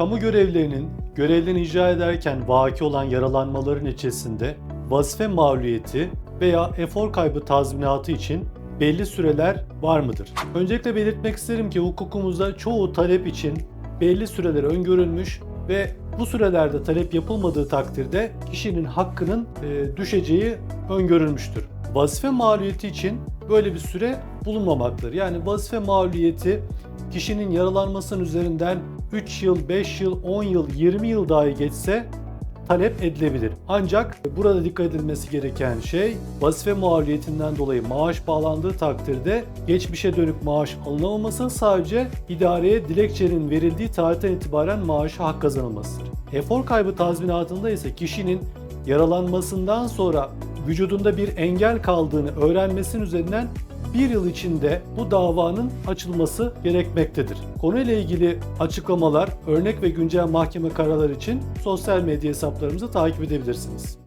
Kamu görevlilerinin görevlerini icra ederken vaki olan yaralanmaların içerisinde vazife mağluliyeti veya efor kaybı tazminatı için belli süreler var mıdır? Öncelikle belirtmek isterim ki hukukumuzda çoğu talep için belli süreler öngörülmüş ve bu sürelerde talep yapılmadığı takdirde kişinin hakkının e, düşeceği öngörülmüştür. Vazife mağluliyeti için böyle bir süre bulunmamaktadır. Yani vazife mağluliyeti kişinin yaralanmasının üzerinden 3 yıl, 5 yıl, 10 yıl, 20 yıl dahi geçse talep edilebilir. Ancak burada dikkat edilmesi gereken şey vazife mağluliyetinden dolayı maaş bağlandığı takdirde geçmişe dönük maaş alınamaması sadece idareye dilekçenin verildiği tarihten itibaren maaşa hak kazanılmasıdır. Efor kaybı tazminatında ise kişinin yaralanmasından sonra vücudunda bir engel kaldığını öğrenmesinin üzerinden bir yıl içinde bu davanın açılması gerekmektedir. Konuyla ilgili açıklamalar, örnek ve güncel mahkeme kararları için sosyal medya hesaplarımızı takip edebilirsiniz.